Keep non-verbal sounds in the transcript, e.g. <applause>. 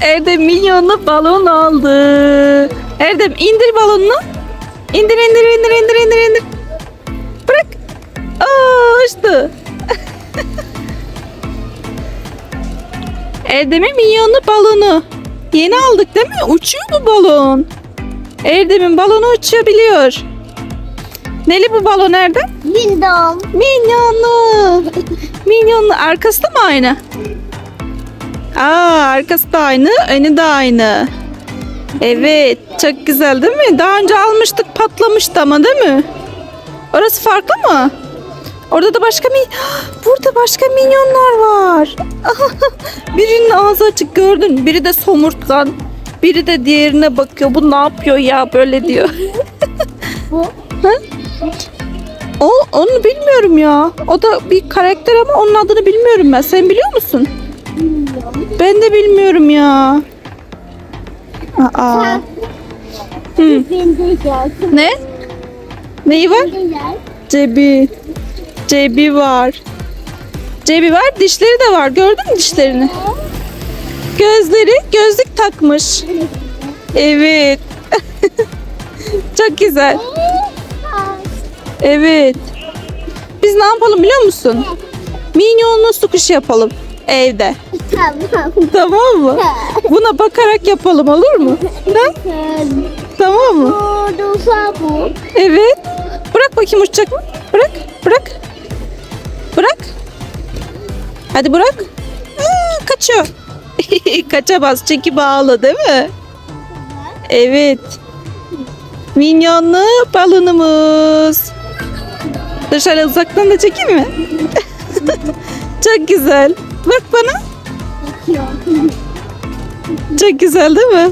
Erdem minyonlu balon aldı. Erdem indir balonunu. İndir indir indir indir indir indir. Bırak. Aa uçtu. <laughs> Erdem'in minyonlu balonu. Yeni aldık değil mi? Uçuyor bu balon. Erdem'in balonu uçabiliyor. Neli bu balon Erdem? Bindom. Minyonlu. Minyonlu. Arkası da mı aynı? Aa, arkası da aynı, önü de aynı. Evet, çok güzel değil mi? Daha önce almıştık, patlamıştı ama değil mi? Orası farklı mı? Orada da başka mi? Burada başka minyonlar var. <laughs> Birinin ağzı açık gördün. Biri de somurtkan. Biri de diğerine bakıyor. Bu ne yapıyor ya böyle diyor. <laughs> Bu. O onu bilmiyorum ya. O da bir karakter ama onun adını bilmiyorum ben. Sen biliyor musun? Ben de bilmiyorum ya. Aa. Hı. Ne? Neyi var? Cebi. Cebi var. Cebi var. Dişleri de var. Gördün mü dişlerini? Gözleri gözlük takmış. Evet. <laughs> Çok güzel. Evet. Biz ne yapalım biliyor musun? Minyonlu su kuşu yapalım evde. Tamam. <laughs> Tamam mı? <laughs> Buna bakarak yapalım olur mu? Ha? Tamam mı? Evet. Bırak bakayım uçacak mı? Bırak. Bırak. Bırak. Hadi bırak. Aa, kaçıyor. <laughs> Kaçamaz çünkü bağlı değil mi? Evet. Minyonlu balonumuz. Dışarı uzaktan da çekeyim mi? Çok güzel. Bak bana. Çok güzel değil mi?